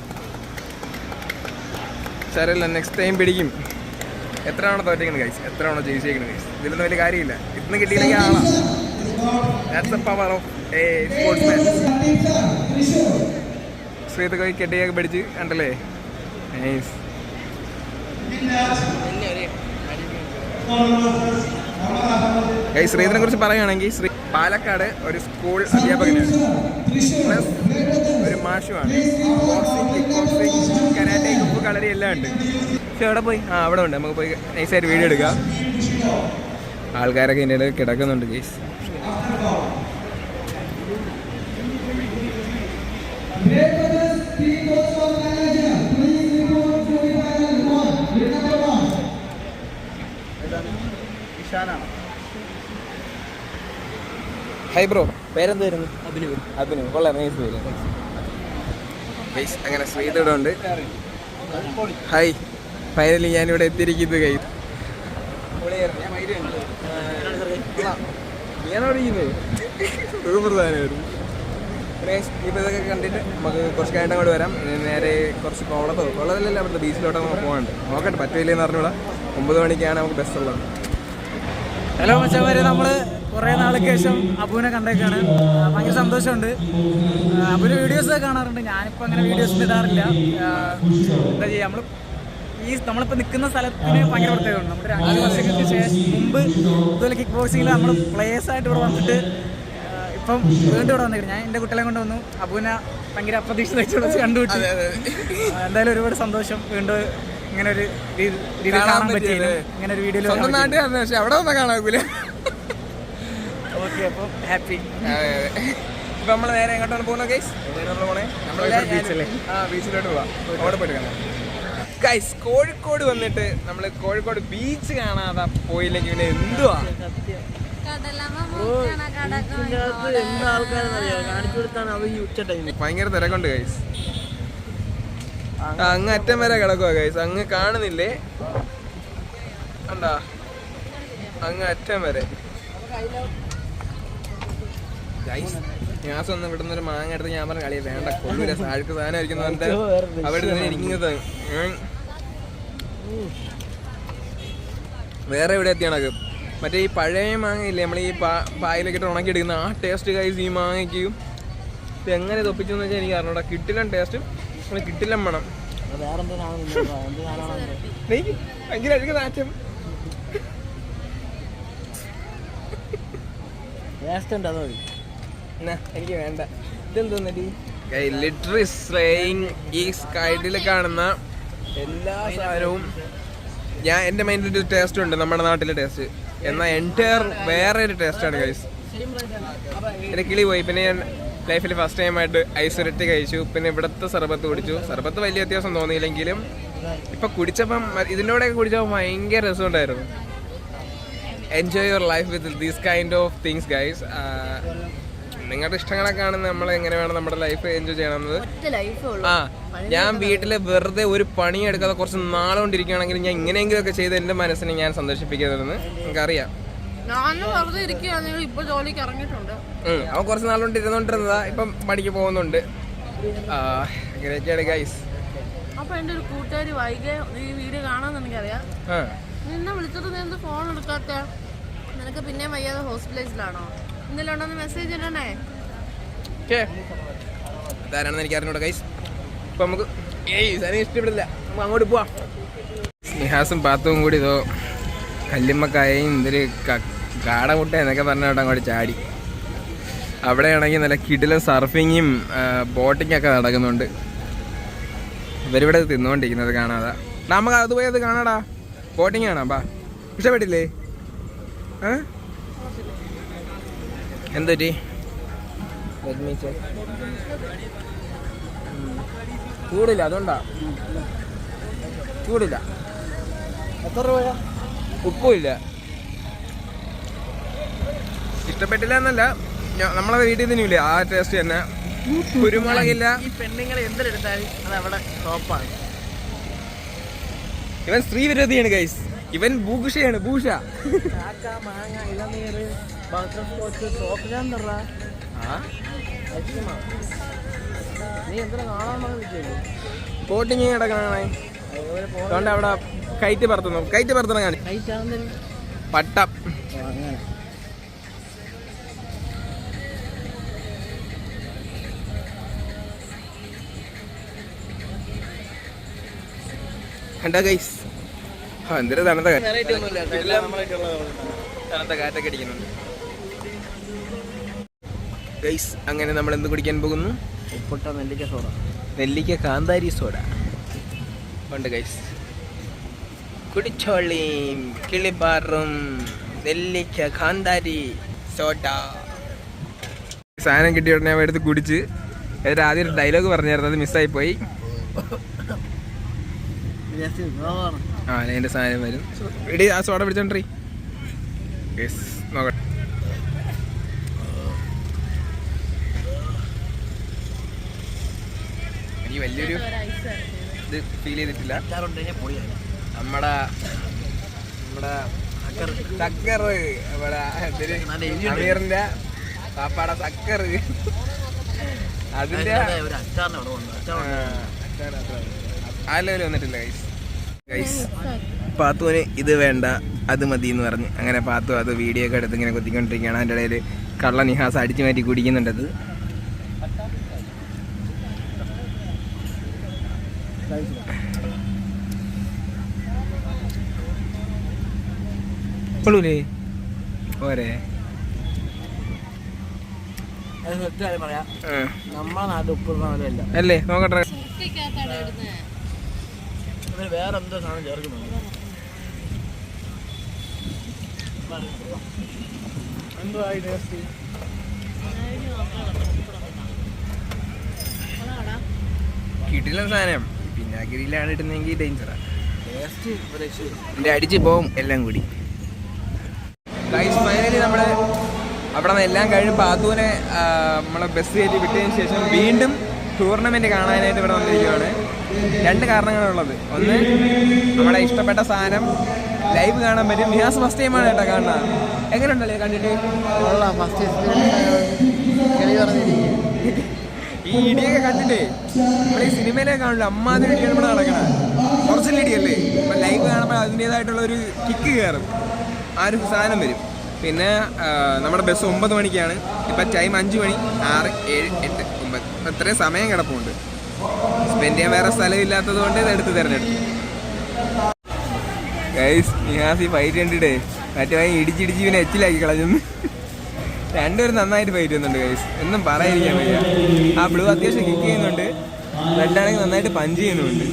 സാരമില്ല നെക്സ്റ്റ് ടൈം പിടിക്കും. എത്ര തവണ തോറ്റേക്കുന്നത് ഗൈസ് എത്ര തവണ ജയിച്ചേക്കുന്നത് ഗൈസ് ഇതിലൊന്നും വലിയ കാര്യമില്ല. ഇന്ന് കിട്ടിയില്ലെങ്കിൽ കെട്ടിയൊക്കെ പിടിച്ച് കണ്ടല്ലേ? നൈസ് ശ്രീധരനെ കുറിച്ച് പറയുകയാണെങ്കിൽ ശ്രീ പാലക്കാട് ഒരു സ്കൂൾ അധ്യാപകനാണ്. പ്ലസ് ഒരു മാഷുമാണ്. ബോക്സിംഗ് കളരി എല്ലാം ഉണ്ട്. പക്ഷെ അവിടെ പോയി? ആ അവിടെ ഉണ്ട്. നമുക്ക് പോയി നൈസായിട്ട് വീഡിയോ എടുക്കാം. ആൾക്കാരൊക്കെ ഇതിന്റെ ഇടയിൽ കിടക്കുന്നുണ്ട് ഗേസ് ഹൈ ബ്രോ പേരെന്തായിരുന്നു? അഭിനവ്. അഭിനവ്. കൊള്ളാം. നൈസ് പേര് അങ്ങനെ ഇവിടെ ഉണ്ട് ഹൈ ഫൈനലി ഞാനിവിടെ എത്തിയിരിക്കുന്നു ഗൈ ഇപ്പോൾ ഇതൊക്കെ കണ്ടിട്ട് നമുക്ക് കുറച്ച് കഴിഞ്ഞിട്ട് അങ്ങോട്ട് വരാം. നേരെ കുറച്ച് കോളത്തോ കോളത്തിലല്ല അവിടുത്തെ ബീച്ചിലോട്ട് നമുക്ക് പോകാനുണ്ട് നോക്കട്ടെ പറ്റില്ലെന്ന് പറഞ്ഞുകൂടാ. ഒമ്പത് മണിക്കാണ് നമുക്ക് ബസ് ഉള്ളത്. ഹലോ മച്ചന്മാരെ നമ്മൾ കുറെ നാൾക്ക് ശേഷം അബുവിനെ കണ്ടേക്കാണ്. ഭയങ്കര സന്തോഷമുണ്ട്. അബുവിന്റെ വീഡിയോസ് കാണാറുണ്ട്. ഞാനിപ്പോൾ അങ്ങനെ വീഡിയോസ് ഇടാറില്ല. എന്താ ചെയ്യുക നമ്മൾ ഈ നമ്മളിപ്പോൾ നിൽക്കുന്ന സ്ഥലത്തിന് ഭയങ്കര പ്രത്യേകമുണ്ട് നമ്മുടെ അഞ്ച് വർഷങ്ങൾക്ക് ശേഷം മുമ്പ് ഇതുപോലെ കിക്ക് ബോക്സിങ്ങിൽ നമ്മൾ പ്ലേയേഴ്സായിട്ട് ഇവിടെ വന്നിട്ട് ഇപ്പം വീണ്ടും ഇവിടെ വന്നിട്ട് ഞാൻ എന്റെ കുട്ടികളെ കൊണ്ട് വന്നു. അബുവിനെ ഭയങ്കര അപ്രതീക്ഷ വെച്ച് കണ്ടുപിടിച്ചു ആ, എന്തായാലും ഒരുപാട് സന്തോഷം. വീണ്ടും ഇങ്ങനെ ഒരു രീതി കാണാൻ കാണാൻ ഇങ്ങനെ ഒരു പക്ഷെ അവിടെ വന്നാൽ കാണാക്കൂല ഓക്കെ അപ്പം ഹാപ്പി. ഇപ്പൊ നമ്മൾ നേരെ എങ്ങോട്ടാണ് പോകുന്നത് ഗൈസ് നമ്മൾ പോണേ? ആ ബീച്ചിലോട്ട് പോവാം. അവിടെ പോയിട്ട് കാണാം. ഗൈസ് കോഴിക്കോട് വന്നിട്ട് നമ്മൾ കോഴിക്കോട് ബീച്ച് കാണാതെ പോയില്ലെങ്കിൽ പിന്നെ എന്തുവാ? ഭയങ്കര തിരക്കുണ്ട് ഗൈസ് അങ്ങ് അറ്റം വരെ കിടക്കുക ഗൈസ് അങ്ങ് കാണുന്നില്ലേ? കണ്ടാ? അങ്ങ് അറ്റം വരെ. ഞാൻ സ്വന്തം ഇവിടെ നിന്ന് ഒരു മാങ്ങ എടുത്ത് ഞാൻ പറഞ്ഞ കളിയെ വേണ്ട കൊള്ളൂല സാഴുക്ക് സാധനമായിരിക്കും എന്ന് അവിടെ നിന്ന് ഇരിക്കുന്നത്. വേറെ എവിടെ എത്തിയാണ് മറ്റേ ഈ പഴയ മാങ്ങയില്ലേ നമ്മൾ ഈ പായലൊക്കെ ഇട്ട് ഉണക്കി എടുക്കുന്ന ആ ടേസ്റ്റ് കൈസ് ഈ മാങ്ങയ്ക്ക് ഇത് എങ്ങനെ തൊപ്പിച്ചു എന്ന് വെച്ചാൽ എനിക്ക് അറിഞ്ഞൂടാ. കിട്ടില്ല ടേസ്റ്റ് നമ്മൾ കിട്ടില്ല മണം. എനിക്ക് ഭയങ്കര അഴുക്ക് നാറ്റം. ടേസ്റ്റ് ഉണ്ടോ എനിക്ക് വേണ്ട. ഇതെന്തോന്നിട്ട് ലിറ്ററി സ്ലേയിങ് ഈ സ്കൈഡിൽ കാണുന്ന എല്ലാ സാധനവും ഞാൻ എന്റെ മൈൻഡിൽ ഒരു ടേസ്റ്റ് ഉണ്ട് നമ്മുടെ നാട്ടിലെ ടേസ്റ്റ് എന്നാൽ എന്റയർ വേറെ ഒരു ടേസ്റ്റാണ് ഗൈസ് എന്റെ കിളി പോയി. പിന്നെ ഞാൻ ലൈഫിൽ ഫസ്റ്റ് ടൈം ആയിട്ട് ഐസുരട്ടി കഴിച്ചു. പിന്നെ ഇവിടുത്തെ സർബത്ത് കുടിച്ചു. സർബത്ത് വലിയ വ്യത്യാസം തോന്നിയില്ലെങ്കിലും ഇപ്പൊ കുടിച്ചപ്പം ഇതിന്റെ കൂടെയൊക്കെ കുടിച്ചപ്പോൾ ഭയങ്കര രസമുണ്ടായിരുന്നു. Enjoy your life with these kind of things guys നിങ്ങളുടെ ഇഷ്ടങ്ങളൊക്കെയാണ് നമ്മൾ എങ്ങനെ വേണം നമ്മുടെ ലൈഫ് എൻജോയ് ചെയ്യണമെന്നത്? ആ ഞാൻ വീട്ടിൽ വെറുതെ ഒരു പണി എടുക്കാതെ കുറച്ച് നാളുകൊണ്ടിരിക്കുകയാണെങ്കിൽ ഞാൻ ഇങ്ങനെയെങ്കിലും ഒക്കെ ചെയ്ത് എന്റെ മനസ്സിനെ ഞാൻ സന്തോഷിപ്പിക്കുന്നതെന്ന് എനിക്കറിയാം അവൻ കുറച്ച് നാളുകൊണ്ട് ഇരുന്നോണ്ടിരുന്നതാ ഇപ്പം പണിക്ക് പോകുന്നുണ്ട്. അങ്ങനെയൊക്കെയാണ് ഗൈസ് അപ്പൊ എന്റെ ഒരു കൂട്ടുകാരി വൈകെ ഈ വീഡിയോ കാണാന്ന് എനിക്കറിയാം. നിന്നെ വിളിച്ചിട്ട് നീ എന്ത് ഫോൺ എടുക്കാത്ത? നിനക്ക് പിന്നെ വയ്യാതെ ഹോസ്പിറ്റലൈസിലാണോ മെസ്സേജ് എനിക്ക് നമുക്ക് നമുക്ക് അങ്ങോട്ട് പോവാം. നിഹാസും പാത്തും കൂടി ഇതോ കല്ലുമ്മക്കായും ഇതൊരു കാടമുട്ട എന്നൊക്കെ പറഞ്ഞിട്ട് അങ്ങോട്ട് ചാടി. അവിടെയാണെങ്കിൽ നല്ല കിടിലും സർഫിങ്ങും ബോട്ടിങ്ങും ഒക്കെ നടക്കുന്നുണ്ട്. ഇവരിവിടെ തിന്നുകൊണ്ടിരിക്കുന്നത് കാണാതെ. നമുക്ക് അത് പോയി അത് കാണാടാ. ബോട്ടിങ് കാണാം ബാ. ഇഷ്ടപ്പെട്ടില്ലേ? ഏ? എന്തൊറ്റി ചൂടില്ല അതുകൊണ്ടാ. ചൂടില്ല. എത്ര രൂപ? ഉപ്പുമില്ല. ഇഷ്ടപ്പെട്ടില്ല എന്നല്ല നമ്മളെ വീട്ടിൽ തന്നെയില്ലേ ആ ടേസ്റ്റ് തന്നെ. കുരുമുളകില്ല. ഈ അത് അവിടെ ടോപ്പാണ് ഇവൻ സ്ത്രീ വിരോധിയാണ് ഗൈസ് ഇവൻ ഭൂഷയാണ് ഭൂഷ ബോട്ടിങ് അതുകൊണ്ട് അവിടെ കയറ്റ് പറത്തുന്നു. കയറ്റ് പറത്തണം കാണി. പട്ടം. കണ്ട ഗൈസ് എന്തൊരു തണുത്ത തണുത്ത കാറ്റൊക്കെ അടിക്കുന്നുണ്ട്. ഗൈസ് അങ്ങനെ നമ്മൾ എന്ത് കുടിക്കാൻ പോകുന്നു? ഉപ്പിട്ട നെല്ലിക്ക സോഡ? നെല്ലിക്ക കാന്താരി സോഡ. ഉണ്ട് ഗൈസ് കുടിച്ചോളിയും കിളിപ്പാറും നെല്ലിക്ക കാന്താരി സോഡ. സാധനം കിട്ടിയ ഉടനെ അവ എടുത്ത് കുടിച്ച്. എന്നിട്ട് ആദ്യം ഒരു ഡയലോഗ് പറഞ്ഞായിരുന്നു അത് മിസ്സായി പോയി. ആ അതിന്റെ സാധനം വരും. ഇടി ആ സോഡ പിടിച്ചോണ്ടി യെസ് നോക്കട്ടെ. എനിക്ക് വലിയൊരു ഇത് ഫീൽ ചെയ്തിട്ടില്ല. നമ്മടെ നമ്മുടെ സക്കർ നമ്മടെ. അമീറിന്റെ പാപ്പാടെ സക്കർ. അതിന്റെ ഒരു അച്ചാറിന് അച്ചാർ ആ ലെവൽ വന്നിട്ടില്ല ഗൈസ് പാത്തുവിന് ഇത് വേണ്ട അത് മതി എന്ന് പറഞ്ഞ് അങ്ങനെ പാത്തു അത് വീഡിയോ ഒക്കെ എടുത്ത് ഇങ്ങനെ കുത്തിക്കൊണ്ടിരിക്കുകയാണ്. അതിന്റെ ഇടയിൽ കള്ള നിഹാസ് അടിച്ചു മാറ്റി കുടിക്കുന്നുണ്ടത് കൊള്ളൂലേ? പോരെ. അല്ലേ. നോക്കട്ടെ. ഇതിൽ വേറെ എന്തോ സാധനം ചേർക്കുന്നുണ്ട് എന്തോ ആയി ടേസ്റ്റ് കിട്ടില്ല സാധനം. പിന്നാഗിരിയിലാണ് ഇടുന്നെങ്കിൽ ഡേഞ്ചറാ ടേസ്റ്റ് ഒരു രക്ഷയില്ല. എന്റെ അടിച്ച് പോവും എല്ലാം കൂടി. ഫൈനലി നമ്മൾ അവിടെ നിന്ന് എല്ലാം കഴിഞ്ഞ് പാത്തുവിനെ നമ്മളെ ബസ് കയറ്റി വിട്ടതിന് ശേഷം വീണ്ടും ടൂർണമെന്റ് കാണാനായിട്ട് ഇവിടെ വന്നിരിക്കുകയാണ്. രണ്ട് കാരണങ്ങളുള്ളത് ഒന്ന് നമ്മുടെ ഇഷ്ടപ്പെട്ട സാധനം ലൈവ് കാണാൻ പറ്റും. നിഹാസ് ഫസ്റ്റ് ടൈമാണ് കേട്ടോ കാണുന്നത്. എങ്ങനെയുണ്ടല്ലേ കണ്ടിട്ട്? ഈ ഇടിയൊക്കെ കണ്ടിട്ടേ നമ്മൾ ഈ സിനിമയിലൊക്കെ കാണില്ല അമ്മാതിരി ഇടിയാണ് ഇവിടെ നടക്കണത് കുറച്ചിൽ ഇടിയല്ലേ? ഇപ്പം ലൈവ് കാണുമ്പോൾ അതിന്റെതായിട്ടുള്ള ഒരു കിക്ക് കയറും. ആ ഒരു സാധനം വരും. പിന്നെ നമ്മുടെ ബസ് ഒമ്പത് മണിക്കാണ്. ഇപ്പം ടൈം അഞ്ച് മണി ആറ് ഏഴ് എട്ട് ഒമ്പത്. ഇപ്പം ഇത്രയും സമയം കിടപ്പുണ്ട്. സ്പെൻഡ് ചെയ്യാൻ വേറെ സ്ഥലമില്ലാത്തത് കൊണ്ട് ഇതെടുത്ത് തിരഞ്ഞെടുത്തു. ഗൈസ് നിഹാസി ഫൈറ്റ് കണ്ടിട്ടേ. മറ്റേ വാങ്ങി ഇടിച്ചിടിച്ച് ഇവനെ എച്ചിലാക്കി കളഞ്ഞു രണ്ടുപേരും നന്നായിട്ട് ഫൈറ്റ് ചെയ്യുന്നുണ്ട് ഗൈസ് ഒന്നും പറയാതിരിക്കാൻ വയ്യ. ആ ബ്ലൂ അത്യാവശ്യം കിക്ക് ചെയ്യുന്നുണ്ട്. റെഡ് ആണെങ്കിൽ നന്നായിട്ട് പഞ്ച് ചെയ്യുന്നുണ്ട്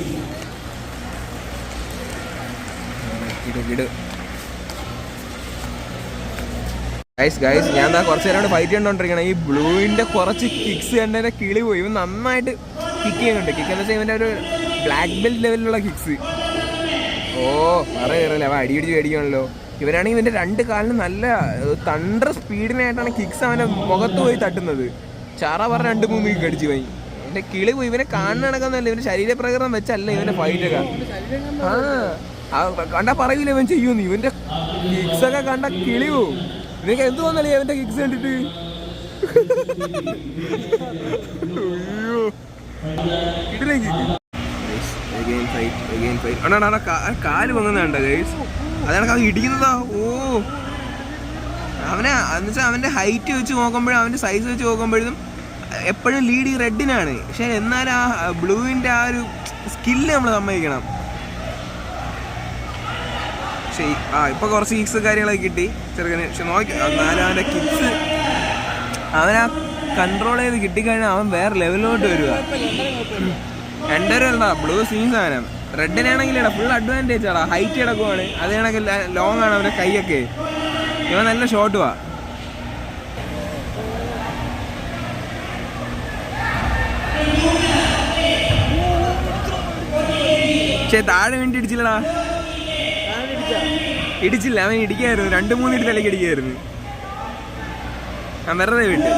ഗൈസ് ഗൈസ് ഞാൻ കുറച്ച് നേരം ഫൈറ്റ് കണ്ടോണ്ടിരിക്കണം. ഈ ബ്ലൂവിന്റെ കുറച്ച് കിക്സ് കണ്ടതിന്റെ കിളി പോയി. നന്നായിട്ട് കിക്ക് ചെയ്യുന്നുണ്ട്. കിക്ക് എന്ന് വെച്ചാൽ ഒരു ബ്ലാക്ക് ബെൽറ്റ് ലെവലിലുള്ള കിക്സ് ഓ പറയറില്ല അവൻ അടി അടിച്ച് മേടിക്കണല്ലോ ഇവനാണെങ്കിൽ ഇവന്റെ രണ്ട് കാലിന് നല്ല തണ്ടർ സ്പീഡിനായിട്ടാണ് കിക്സ് അവനെ മുഖത്ത് പോയി തട്ടുന്നത്. ചാറ പറഞ്ഞ രണ്ട് മൂന്ന് കിക്ക് അടിച്ചു പോയി എന്റെ കിളി പോയി. ഇവനെ കാണുന്ന കണക്കൊന്നല്ല ഇവന്റെ ശരീരപ്രകൃതം വെച്ചല്ല ഇവന്റെ ഫൈറ്റ് ആ ആ, കണ്ടാ പറയൂല ഇവൻ ചെയ്യൂന്ന്? കിക്സ് ഒക്കെ കണ്ട കിളി പോവും. നിനക്ക് എന്ത് തോന്നലേ ഇവന്റെ കിക്സ് കണ്ടിട്ട്? കാൽ പൊങ്ങുന്നുണ്ട് ഗൈസ് അതാണ് അത് ഇടിക്കുന്നതാ. ഓ. അവനെ എന്നുവെച്ചാൽ അവന്റെ ഹൈറ്റ് വെച്ച് നോക്കുമ്പോഴും അവന്റെ സൈസ് വെച്ച് നോക്കുമ്പോഴും എപ്പോഴും ലീഡ് ഈ റെഡിനാണ് പക്ഷെ എന്നാലും ആ ബ്ലൂവിന്റെ ആ ഒരു സ്കില്ല് നമ്മൾ സമ്മതിക്കണം. പക്ഷേ ആ ഇപ്പൊ കുറച്ച് കിക്സ് കാര്യങ്ങളൊക്കെ കിട്ടി ചെറുക്കന്. പക്ഷെ നോക്കി എന്നാലും അവന്റെ കിക്സ് അവനാ കൺട്രോൾ ചെയ്ത് കിട്ടിക്കഴിഞ്ഞാൽ അവൻ വേറെ ലെവലിലോട്ട് വരിക രണ്ടരല്ല ബ്ലൂ സീൻ സാധനം. റെഡിനാണെങ്കിലേടാ ഫുൾ അഡ്വാന്റേജ് ആടാ. ഹൈറ്റ് കിടക്കുവാണ്. അത് ലോങ് ആണ് അവന്റെ കൈയൊക്കെ. ഇവൻ നല്ല ഷോട്ട് വാ. പക്ഷേ താഴെ വേണ്ടി ഇടിച്ചില്ലടാ. ഇടിച്ചില്ല അവൻ ഇടിക്കായിരുന്നു. രണ്ട് മൂന്ന് ഇടി തലയ്ക്ക് ഇടിക്കായിരുന്നു. ഞാൻ വെറുതെ വിട്ടു.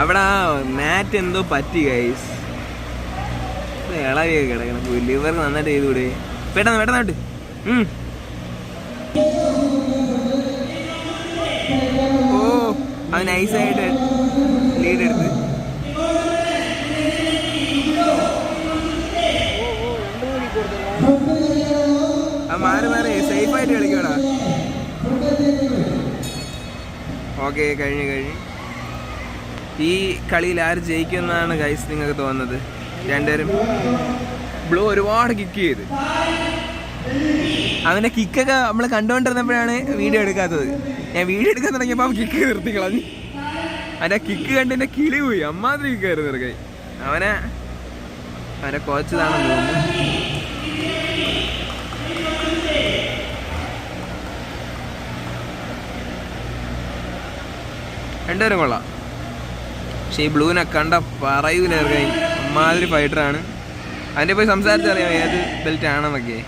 അവിടെ മാറ്റ് എന്തോ പറ്റി ഗൈസ് ഇളവിയൊക്കെ കിടക്കണം. ലിവർ നന്നായിട്ട് ചെയ്തുകൂടെ. പെട്ടെന്ന് പെട്ടെന്ന് വിട്ട് ഓ അത് നൈസായിട്ട് ലീഡ് എടുത്ത്. ആ മാറി സേഫ് ആയിട്ട് കളിക്കടാ. ഓക്കെ കഴിഞ്ഞു കഴിഞ്ഞു. ഈ കളിയിൽ ആര് ജയിക്കുമെന്നാണ് ഗൈസ് നിങ്ങൾക്ക് തോന്നുന്നത്? രണ്ടുപേരും. ബ്ലൂ ഒരുപാട് കിക്ക് ചെയ്ത്. അവന്റെ കിക്കൊക്കെ നമ്മൾ കണ്ടുകൊണ്ടിരുന്നപ്പോഴാണ് വീഡിയോ എടുക്കാത്തത്. ഞാൻ വീഡിയോ എടുക്കാൻ തുടങ്ങിയപ്പോൾ അവൻ കിക്ക് നിർത്തി കളഞ്ഞു. അവന്റെ കിക്ക് കണ്ട് എന്റെ കിളി പോയി. അമ്മാതിരി കിക്കായിരുന്നു ഇറങ്ങി അവനെ അവനെ കുറച്ചതാണെന്ന് തോന്നുന്നു. രണ്ടുപേരും കൊള്ളാം. പക്ഷേ ഈ ബ്ലൂവിനെ കണ്ട പറയൂല അമ്മാതിരി ഫൈറ്ററാണ് അതിന്റെ പോയി സംസാരിച്ചറിയാം ഏത് ബെൽറ്റ് ആണെന്നൊക്കെ.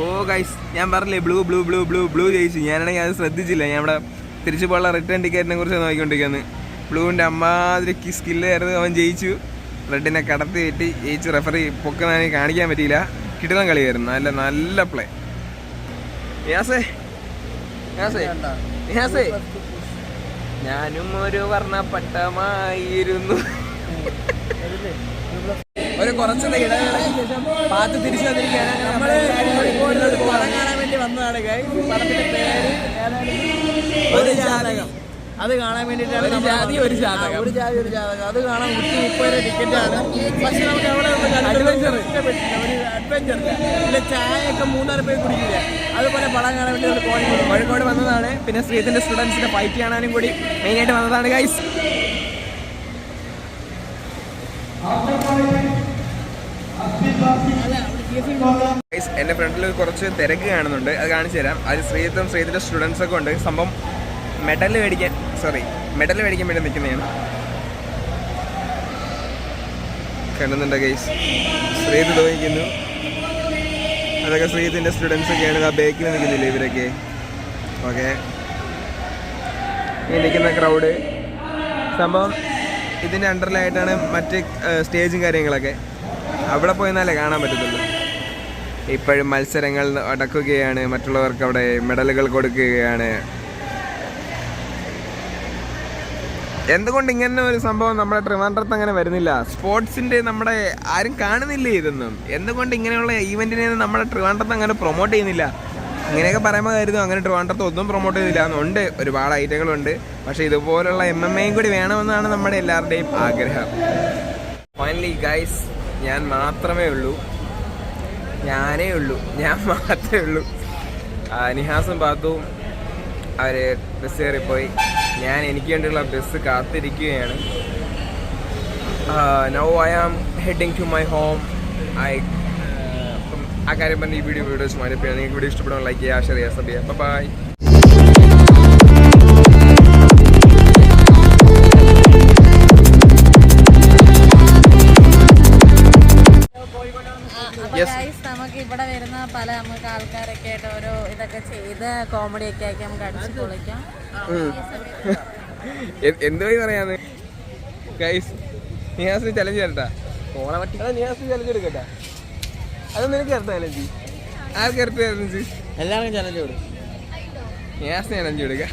ഓ ഗൈസ് ഞാൻ പറഞ്ഞില്ലേ blue blue blue blue blue ജയിച്ചു. ഞാനാണെങ്കിൽ അത് ശ്രദ്ധിച്ചില്ല. ഞാൻ ഇവിടെ തിരിച്ചു പോകാനുള്ള റിട്ടേൺ ടിക്കറ്റിനെ കുറിച്ച് നോക്കിക്കൊണ്ടിരിക്കുന്നത് ബ്ലൂവിന്റെ അമ്മാതിരി സ്കില്ലായിരുന്നു അവൻ ജയിച്ചു. റെഡിനെ കടത്തി കയറ്റി ജയിച്ച്. റെഫറി പൊക്കുന്നതിന് കാണിക്കാൻ പറ്റിയില്ല. കിട്ടുന്ന കളിയായിരുന്നു. നല്ല നല്ല പ്ലേ യാസേ യാസേ യാസേ ഞാനും ഒരു വർണപ്പട്ടമായിരുന്നു. ഒരു കുറച്ച് പാത്ത് തിരിച്ചു വന്നിരിക്കുകയാണ്. കോഴിക്കോട് പടം വേണ്ടി വന്നതാണ്. പടത്തിന്റെ പേര് ഒരു ജാതകം. അത് കാണാൻ വേണ്ടിയിട്ടാണ് ഒരു ജാതി, ഒരു. ജാതകം. ഒരു ജാതി ഒരു ജാതകം. അത് കാണാൻ നൂറ്റി മുപ്പത് ടിക്കറ്റ് ആണ്. പക്ഷെ നമുക്ക് അവിടെ അഡ്വഞ്ചർ ഒരു അഡ്വഞ്ചർ പിന്നെ ചായ ഒക്കെ മൂന്നാൽ പേര് കുടിക്കില്ല? അതുപോലെ പടം കാണാൻ വേണ്ടി നമ്മൾ കോഴിക്കോട് കോഴിക്കോട് വന്നതാണ്. പിന്നെ ശ്രീത്തിന്റെ സ്റ്റുഡൻസിന്റെ ഫൈറ്റ് കാണാനും കൂടി മെയിൻ ആയിട്ട് വന്നതാണ് ഗൈസ് ഗൈസ് എന്റെ ഫ്രണ്ടിൽ കുറച്ച് തിരക്ക് കാണുന്നുണ്ട്. അത് കാണിച്ചു തരാം അത് ശ്രീത്തും ശ്രീത്തിന്റെ സ്റ്റുഡൻസ് ഒക്കെ ഉണ്ട്. സംഭവം മെഡൽ മേടിക്കാൻ സോറി മെഡൽ മേടിക്കാൻ വേണ്ടി നിൽക്കുന്നതാണ്. കാണുന്നുണ്ട് ഗൈസ് ശ്രീത് തോന്നിക്കുന്നു അതൊക്കെ ശ്രീതിന്റെ സ്റ്റുഡൻസ് ഒക്കെയാണ്. ആ ബേക്കിൽ നിൽക്കുന്നില്ലേ ഇവരൊക്കെ? ഓക്കെ ഈ നിൽക്കുന്ന ക്രൗഡ് സംഭവം ഇതിന്റെ അണ്ടറിലായിട്ടാണ് മറ്റ് സ്റ്റേജും കാര്യങ്ങളൊക്കെ. അവിടെ പോയി എന്നാലേ കാണാൻ പറ്റത്തുള്ളൂ. ഇപ്പോഴും മത്സരങ്ങൾ നടക്കുകയാണ്. മറ്റുള്ളവർക്ക് അവിടെ മെഡലുകൾ കൊടുക്കുകയാണ്. എന്തുകൊണ്ട് ഇങ്ങനെ ഒരു സംഭവം നമ്മുടെ ട്രിവാൻഡ്രത്ത് അങ്ങനെ വരുന്നില്ല? സ്പോർട്സിന്റെ നമ്മുടെ ആരും കാണുന്നില്ലേ ഇതൊന്നും? എന്തുകൊണ്ട് ഇങ്ങനെയുള്ള ഈവെന്റിനെ നമ്മുടെ ട്രിവാൻഡ്രത്ത് അങ്ങനെ പ്രൊമോട്ട് ചെയ്യുന്നില്ല? ഇങ്ങനെയൊക്കെ പറയുമ്പോൾ കരുതും അങ്ങനെ ട്രിവാൻഡ്രത്ത് ഒന്നും പ്രൊമോട്ട് ചെയ്യുന്നില്ല ഉണ്ട് ഒരുപാട് ഐറ്റങ്ങളുണ്ട്. പക്ഷേ ഇതുപോലുള്ള എം എം എയും കൂടി വേണമെന്നാണ് നമ്മുടെ എല്ലാവരുടെയും ആഗ്രഹം. ഫൈനലി ഗൈസ് ഞാൻ മാത്രമേ ഉള്ളൂ. ഞാനേ ഉള്ളൂ. ഞാൻ മാത്രമേ ഉള്ളൂ. നിഹാസും പാത്തുവും അവർ ബസ് കയറിപ്പോയി. ഞാൻ എനിക്ക് വേണ്ടിയുള്ള ബസ് കാത്തിരിക്കുകയാണ്. Now I am heading to my home I അപ്പം ആ കാര്യം പറഞ്ഞ് ഈ വീഡിയോ വീഡിയോസ് മാറിപ്പോയി നിങ്ങൾക്ക് വീഡിയോ ഇഷ്ടപ്പെടും ലൈക്ക് ചെയ്യുക ഷെയർ ചെയ്യുക സബ് ചെയ്യുക. ബൈ. നമുക്ക് ഇവിടെ വരുന്ന പല നമുക്ക് ആൾക്കാരൊക്കെ ആയിട്ട് ഓരോ ഇതൊക്കെ ചെയ്ത് കോമഡി ഒക്കെ ആക്കി നമുക്ക് അടിച്ചു പൊളിക്കാം. എന്തുവായി പറയാന്ന്? ഗൈസ് നിഹാസിന് ചലഞ്ച് തരട്ടാ ഓണവട്ടി അതാ നിഹാസിന് ചലഞ്ച് എടുക്കട്ടാ? അത് നിനക്ക് ഇരട്ട ചലഞ്ച് ആർക്ക് ഇരട്ട ചലഞ്ച് എല്ലാവർക്കും ചലഞ്ച് കൊടുക്കും. നിഹാസിന് ചലഞ്ച് എടുക്കാം